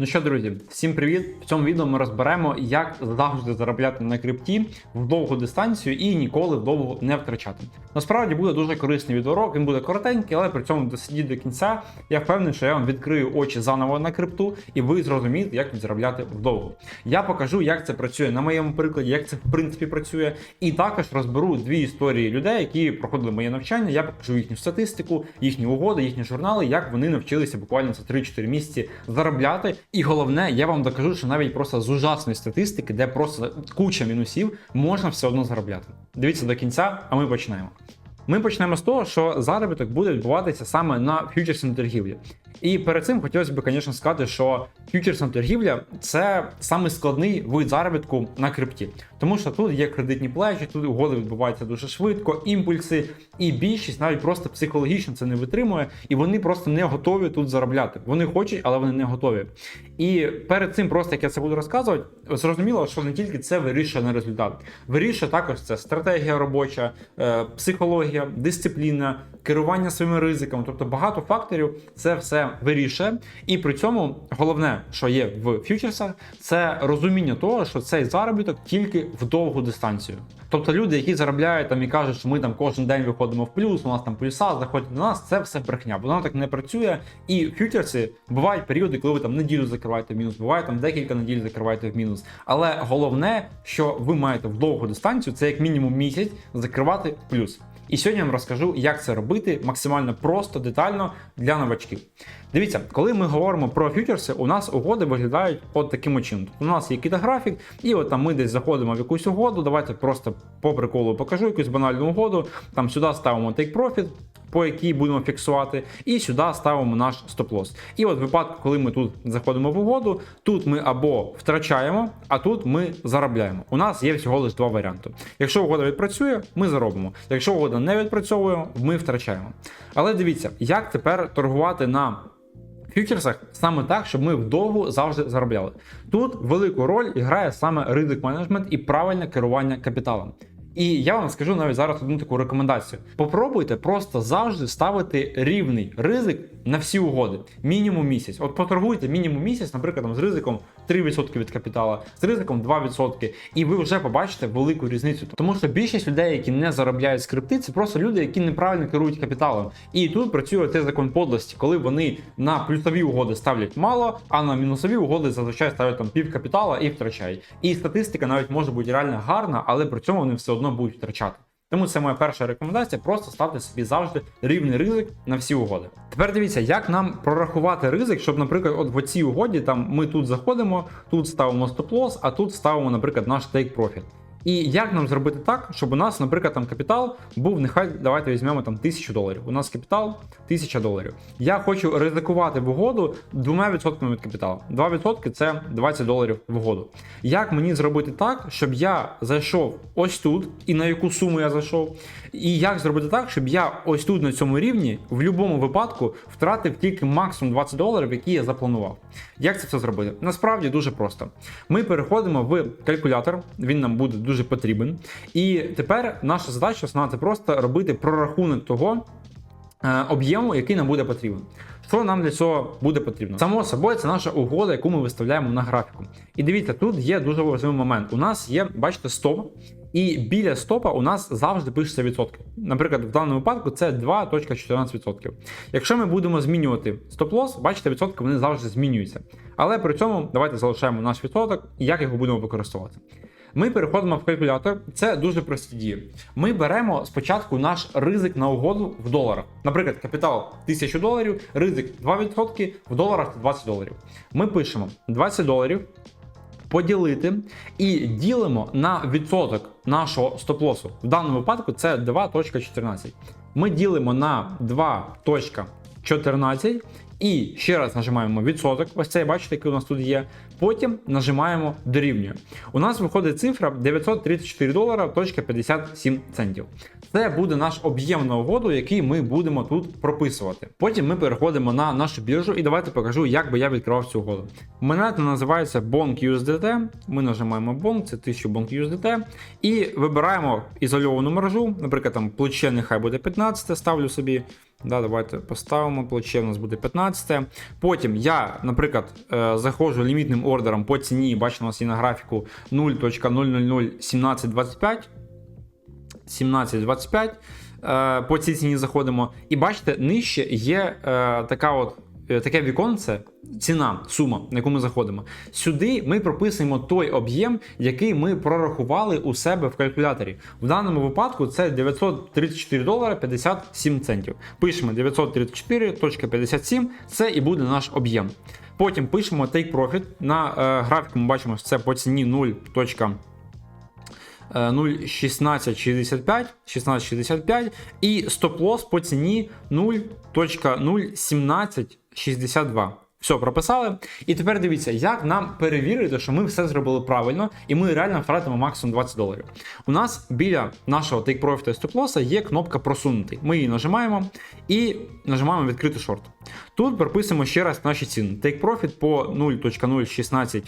Ну що, друзі, всім привіт! В цьому відео ми розберемо, як завжди заробляти на крипті в довгу дистанцію і ніколи вдовго не втрачати. Насправді буде дуже корисний відеоурок, він буде коротенький, але при цьому досидіть до кінця. Я впевнений, що я вам відкрию очі заново на крипту, і ви зрозумієте, як заробляти вдовго. Я покажу, як це працює на моєму прикладі, як це в принципі працює, і також розберу дві історії людей, які проходили моє навчання. Я покажу їхню статистику, їхні угоди, їхні журнали, як вони навчилися буквально за 3-4 місяці заробляти. І головне, я вам докажу, що навіть просто з ужасної статистики, де просто куча мінусів, можна все одно заробляти. Дивіться до кінця, а ми починаємо. Ми почнемо з того, що заробіток буде відбуватися саме на фьючерсній торгівлі. І перед цим хотілося б, звісно, сказати, що фьючерсна торгівля це саме складний вид заробітку на крипті, тому що тут є кредитні плечі, тут угоди відбуваються дуже швидко, імпульси, і більшість навіть просто психологічно це не витримує, і вони просто не готові тут заробляти. Вони хочуть, але вони не готові. І перед цим, просто як я це буду розказувати, зрозуміло, що не тільки це вирішує на результат, вирішує також це стратегія робоча, е, психологія, дисципліна, керування своїми ризиками, тобто багато факторів це все вирішує. І при цьому головне, що є в фьючерсах, це розуміння того, що цей заробіток тільки в довгу дистанцію. Тобто люди, які заробляють там і кажуть, що ми там кожен день виходимо в плюс, у нас там плюса, заходять до нас, це все брехня, бо воно так не працює. І в фьючерсі бувають періоди, коли ви там неділю закриваєте в мінус, буває там декілька неділь закриваєте в мінус. Але головне, що ви маєте в довгу дистанцію, це як мінімум місяць закривати в плюс. І сьогодні я вам розкажу, як це робити максимально просто, детально для новачків. Дивіться, коли ми говоримо про фьючерси, у нас угоди виглядають от таким чином. У нас є кітографік, і от там ми десь заходимо в якусь угоду. Давайте просто по приколу покажу якусь банальну угоду. Там сюди ставимо take profit, по якій будемо фіксувати, і сюди ставимо наш стоп-лосс. І от випадку, коли ми тут заходимо в угоду, тут ми або втрачаємо, а тут ми заробляємо. У нас є всього лише два варіанти. Якщо угода відпрацює, ми заробимо. Якщо угода не відпрацьовує, ми втрачаємо. Але дивіться, як тепер торгувати на фьючерсах саме так, щоб ми вдовго завжди заробляли. Тут велику роль грає саме ризик менеджмент і правильне керування капіталом. І я вам скажу навіть зараз одну таку рекомендацію: попробуйте просто завжди ставити рівний ризик на всі угоди, мінімум місяць. От поторгуйте мінімум місяць, наприклад, там, з ризиком 3% від капітала, з ризиком 2%, і ви вже побачите велику різницю. Тому що більшість людей, які не заробляють скрипти, це просто люди, які неправильно керують капіталом. І тут працює цей закон подлості, коли вони на плюсові угоди ставлять мало, а на мінусові угоди зазвичай ставлять там пів капітала і втрачають. І статистика навіть може бути реально гарна, але при цьому вони все одно будуть втрачати. Тому це моя перша рекомендація. Просто ставте собі завжди рівний ризик на всі угоди. Тепер дивіться, як нам прорахувати ризик, щоб, наприклад, от в цій угоді там ми тут заходимо, тут ставимо стоп-лосс, а тут ставимо, наприклад, наш take profit. І як нам зробити так, щоб у нас, наприклад, там капітал був, нехай давайте візьмемо там 1000 доларів. У нас капітал 1000 доларів. Я хочу ризикувати в угоду 2% від капіталу. 2% це 20 доларів в угоду. Як мені зробити так, щоб я зайшов ось тут, і на яку суму я зайшов? І як зробити так, щоб я ось тут на цьому рівні в будь-якому випадку втратив тільки максимум 20 доларів, які я запланував. Як це все зробити? Насправді дуже просто. Ми переходимо в калькулятор, він нам буде дуже потрібен. І тепер наша задача основна це просто робити прорахунок того. е, Об'єму, який нам буде потрібен. Що нам для цього буде потрібно? Само собою, це наша угода, яку ми виставляємо на графіку. І дивіться, тут є дуже важливий момент. У нас є, бачите, стоп, і біля стопа у нас завжди пишеться відсотки. Наприклад, в даному випадку це 2.14%. Якщо ми будемо змінювати стоп-лосс, бачите, відсотки вони завжди змінюються. Але при цьому давайте залишаємо наш відсоток і як його будемо використовувати. Ми переходимо в калькулятор. Це дуже прості дії. Ми беремо спочатку наш ризик на угоду в доларах. Наприклад, капітал 1000 доларів, ризик 2%, в доларах це 20 доларів. Ми пишемо 20 доларів. Поділити і ділимо на відсоток нашого стоп-лосу. В даному випадку це 2.14. Ми ділимо на 2.14 і ще раз нажимаємо відсоток. Ось цей, бачите, який у нас тут є. Потім нажимаємо дорівнює. У нас виходить цифра 934 долара 57 центів. Це буде наш об'єм на угоду, який ми будемо тут прописувати. Потім ми переходимо на нашу біржу і давайте покажу, як би я відкривав цю угоду. Монета називається Bonk USDT. Ми нажимаємо Bonk, це 1000 Bonk USDT. І вибираємо ізольовану мережу. Наприклад, там плече нехай буде 15, ставлю собі. Да, давайте поставимо плече, у нас буде 15. Потім я, наприклад, е, заходжу лімітним ордером по ціні, бачимо, у нас є на графіку 0.0001725. 17.25. Е, По цій ціні заходимо. І бачите, нижче є е, така от. Е, Таке віконце, ціна, сума, на яку ми заходимо. Сюди ми прописуємо той об'єм, який ми прорахували у себе в калькуляторі. В даному випадку це 934 долари 57 центів. Пишемо 934.57, це і буде наш об'єм. Потім пишемо take profit. На е, графіку ми бачимо, що це по ціні 0. Е, 0,1665 1665 і стоп-лосс по ціні 0.01762. Все, прописали. І тепер дивіться, як нам перевірити, що ми все зробили правильно, і ми реально втратимо максимум 20 доларів. У нас біля нашого і стоп-лоса є кнопка просунутий. Ми її нажимаємо і нажимаємо відкрити шорт. Тут прописуємо ще раз наші ціни. Profit по 0.016.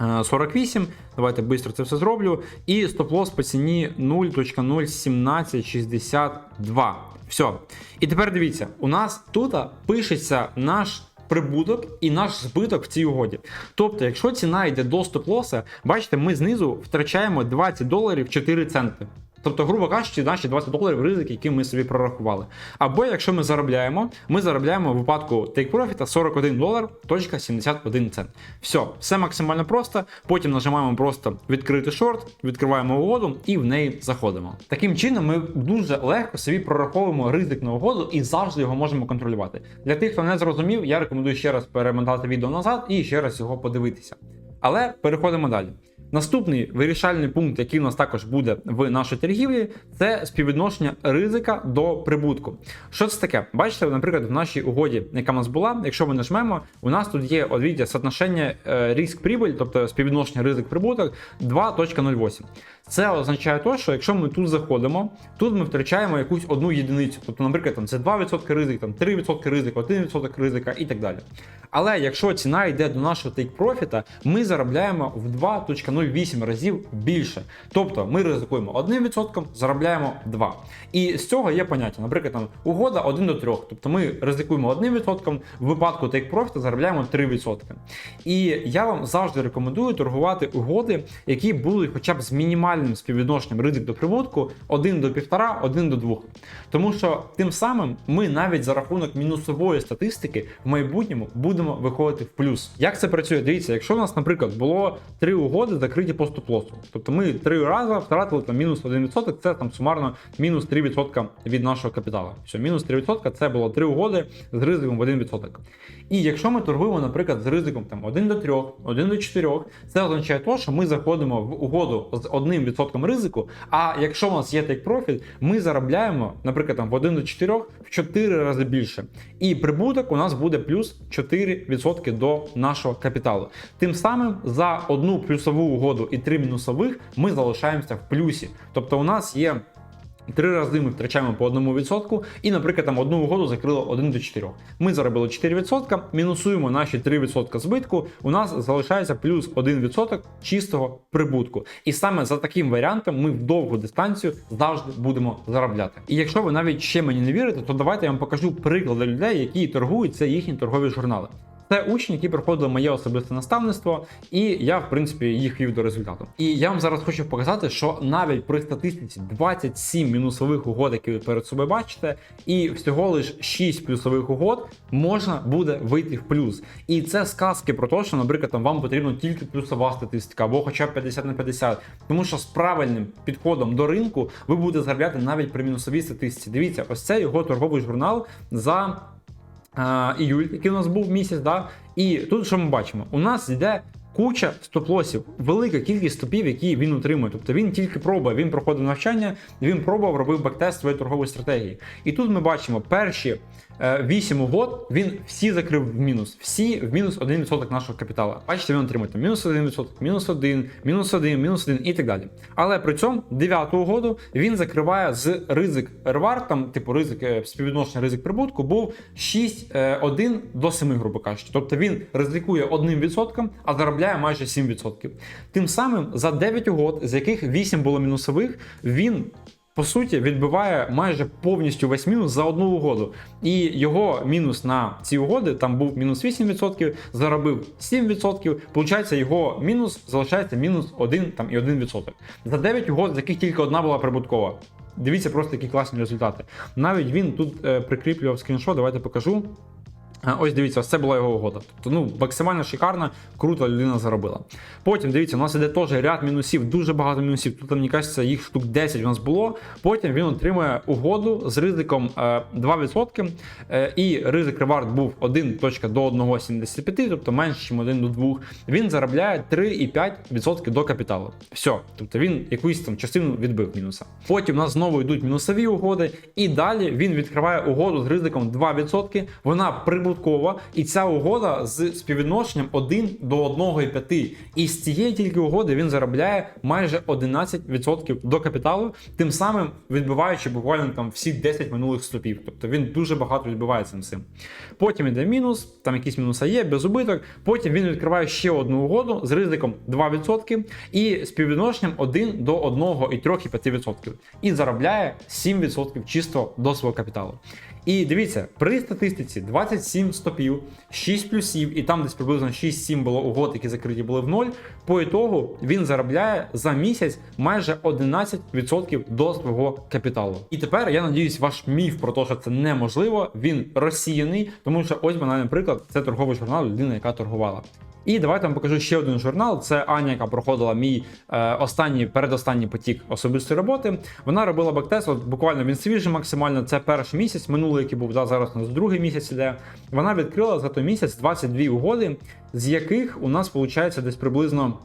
Е, 48. Давайте швидко це все зроблю. І стоп-лосс по ціні 0.01762. Все. І тепер дивіться, у нас тут пишеться наш. Прибуток і наш збиток в цій угоді. Тобто, якщо ціна йде до стоп-лоса, бачите, ми знизу втрачаємо 20 доларів 4 центи. Тобто, грубо кажучи, наші 20 доларів ризик, який ми собі прорахували. Або якщо ми заробляємо, ми заробляємо в випадку take profit 41 долар, точка 71 цент. Все, все максимально просто. Потім нажимаємо просто відкрити шорт, відкриваємо угоду і в неї заходимо. Таким чином, ми дуже легко собі прораховуємо ризик на угоду і завжди його можемо контролювати. Для тих, хто не зрозумів, я рекомендую ще раз перемотати відео назад і ще раз його подивитися. Але переходимо далі. Наступний вирішальний пункт, який у нас також буде в нашій торгівлі, це співвідношення ризика до прибутку. Що це таке? Бачите, наприклад, в нашій угоді, яка в нас була, якщо ми нажмемо, у нас тут є видите, соотношення е, риск-прибыль, тобто співвідношення ризик-прибуток 2.08. Це означає те, що якщо ми тут заходимо, тут ми втрачаємо якусь одну єдиницю. Тобто, наприклад, там це 2% ризик, там 3% ризику, 1% ризика і так далі. Але якщо ціна йде до нашого take-профіта, ми заробляємо в 2.08 разів більше. Тобто ми ризикуємо 1%, заробляємо 2. І з цього є поняття. Наприклад, там угода 1 до 3. Тобто ми ризикуємо 1%, в випадку take-профіта заробляємо 3%. І я вам завжди рекомендую торгувати угоди, які будуть хоча б з мінімальним співвідношенням ризик до прибутку 1 до 1,5, 1 до 2. Тому що тим самим ми навіть за рахунок мінусової статистики в майбутньому будемо виходити в плюс. Як це працює? Дивіться, якщо у нас, наприклад, було три угоди закриті по стоп-лосу, тобто ми три рази втратили там мінус 1%, це там сумарно мінус 3% від нашого капіталу. Все, мінус 3% це було три угоди з ризиком в 1%. І якщо ми торгуємо, наприклад, з ризиком там 1 до 3, 1 до 4, це означає те, що ми заходимо в угоду з 1% ризику. А якщо у нас є take profit, ми заробляємо, наприклад, там в 1 до 4 в 4 рази більше. І прибуток у нас буде плюс 4% до нашого капіталу. Тим самим за одну плюсову угоду і три мінусових ми залишаємося в плюсі. Тобто у нас є. Три рази ми втрачаємо по одному відсотку, і, наприклад, там одну угоду закрило 1 до 4. Ми заробили 4%, мінусуємо наші 3% збитку. У нас залишається плюс 1% чистого прибутку. І саме за таким варіантом ми в довгу дистанцію завжди будемо заробляти. І якщо ви навіть ще мені не вірите, то давайте я вам покажу приклади людей, які торгують це їхні торгові журнали. Це учні, які проходили моє особисте наставництво, і я, в принципі, їх вів до результату. І я вам зараз хочу показати, що навіть при статистиці 27 мінусових угод, які ви перед собою бачите, і всього лиш 6 плюсових угод можна буде вийти в плюс. І це сказки про те, що, наприклад, там вам потрібна тільки плюсова статистика, або хоча б 50 на 50. Тому що з правильним підходом до ринку ви будете заробляти навіть при мінусовій статистиці. Дивіться, ось це його торговий журнал за. Іюль, який у нас був місяць, да? і тут що ми бачимо? У нас йде куча стоп-лосів, велика кількість стопів, які він отримує. Тобто він тільки пробує, він проходив навчання, він пробував, робив бактест своєї торгової стратегії. І тут ми бачимо перші 8 угод, він всі закрив в мінус, всі в мінус 1% нашого капіталу. Бачите, він отримує мінус 1%, мінус 1, мінус 1, мінус 1 і так далі. Але при цьому 9 угоду він закриває з ризик ревар, там, типу ризик е, співвідношення ризик прибутку, був 6,1 до 7, грубо кажучи. Тобто він ризикує 1%, а заробляє майже 7%. Тим самим за 9 угод, з яких 8 було мінусових, він по суті, відбиває майже повністю весь мінус за одну угоду. І його мінус на ці угоди там був мінус 8%, заробив 7%. Получається, його мінус залишається мінус 1 там, і 1%. За 9 угод, з яких тільки одна була прибуткова. Дивіться просто які класні результати. Навіть він тут е, прикріплював скріншот, давайте покажу. Ось дивіться, ось це була його угода. Тобто, ну, максимально шикарна, круто людина заробила. Потім дивіться, у нас іде теж ряд мінусів, дуже багато мінусів. Тут, мені кажеться, їх штук 10 у нас було. Потім він отримує угоду з ризиком е, 2%. Е, і ризик ревард був 1 до 1,75, тобто менше, ніж 1 до 2. Він заробляє 3,5% до капіталу. Все. Тобто він якусь там частину відбив мінуса. Потім у нас знову йдуть мінусові угоди, і далі він відкриває угоду з ризиком 2%. Вона прибуткова, і ця угода з співвідношенням 1 до 1,5. І з цієї тільки угоди він заробляє майже 11% до капіталу, тим самим відбиваючи буквально там всі 10 минулих стопів. Тобто він дуже багато відбиває цим. Потім йде мінус, там якісь мінуси є, без убиток. Потім він відкриває ще одну угоду з ризиком 2% і співвідношенням 1 до 1,3-5%. І заробляє 7% чисто до свого капіталу. І дивіться, при статистиці 27 стопів, 6 плюсів, і там десь приблизно 6-7 було угод, які закриті були в ноль. По ітогу він заробляє за місяць майже 11% до свого капіталу. І тепер я надіюсь, ваш міф про те, що це неможливо, він розсіяний, тому що ось банальний приклад, це торговий журнал людини, яка торгувала. І давайте вам покажу ще один журнал. Це Аня, яка проходила мій е, останній передостанній потік особистої роботи. Вона робила бактест, от буквально він свіжий максимально. Це перший місяць, минулий, який був да, зараз у нас другий місяць іде. Вона відкрила за той місяць 22 угоди, з яких у нас виходить десь приблизно.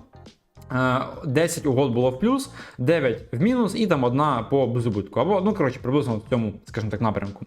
е, 10 угод було в плюс, 9 в мінус, і там одна по безубитку. Або, ну коротше, приблизно в цьому, скажімо так, напрямку.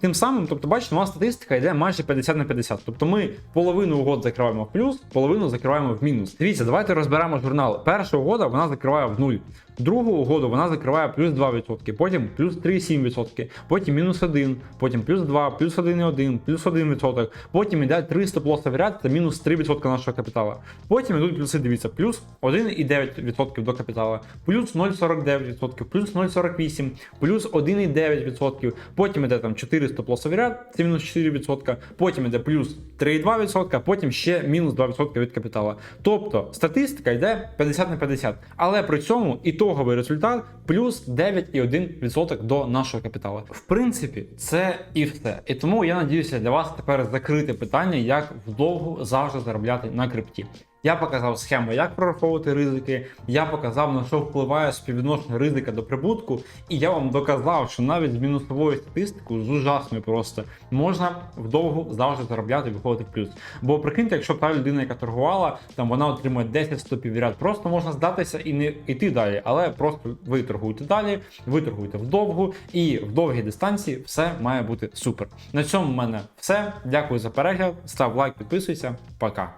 Тим самим, тобто, бачите, у нас статистика йде майже 50 на 50. Тобто ми половину угод закриваємо в плюс, половину закриваємо в мінус. Дивіться, давайте розберемо журнал. Перша угода вона закриває в нуль. Другу угоду вона закриває плюс 2%, потім плюс 3,7%, потім мінус 1, потім плюс 2, плюс 1,1, плюс 1%, потім йде 3 стоп-лосові ряд, це мінус 3% нашого капіталу. Потім йдуть плюси, дивіться, плюс 1,9% до капіталу, плюс 0,49%, плюс 0,48%, плюс 1,9%, потім йде там 4 стоп-лосові ряд, це мінус 4%, потім йде плюс 3,2%, потім ще мінус 2% від капіталу. Тобто статистика йде 50 на 50, але при цьому ітоговий результат плюс 9,1% до нашого капіталу. В принципі, це і все. І тому я надіюся для вас тепер закрити питання, як вдовго завжди заробляти на крипті. Я показав схему, як прораховувати ризики. Я показав на що впливає співвідношення ризика до прибутку, і я вам доказав, що навіть з мінусовою статистикою, з ужасною просто можна вдовго завжди заробляти і виходити в плюс. Бо прикиньте, якщо та людина, яка торгувала, там вона отримує 10 стопів ряд, просто можна здатися і не йти далі, але просто ви торгуєте далі, ви торгуєте вдовгу, і в довгій дистанції все має бути супер. На цьому в мене все. Дякую за перегляд. Став лайк, підписуйся. Пока.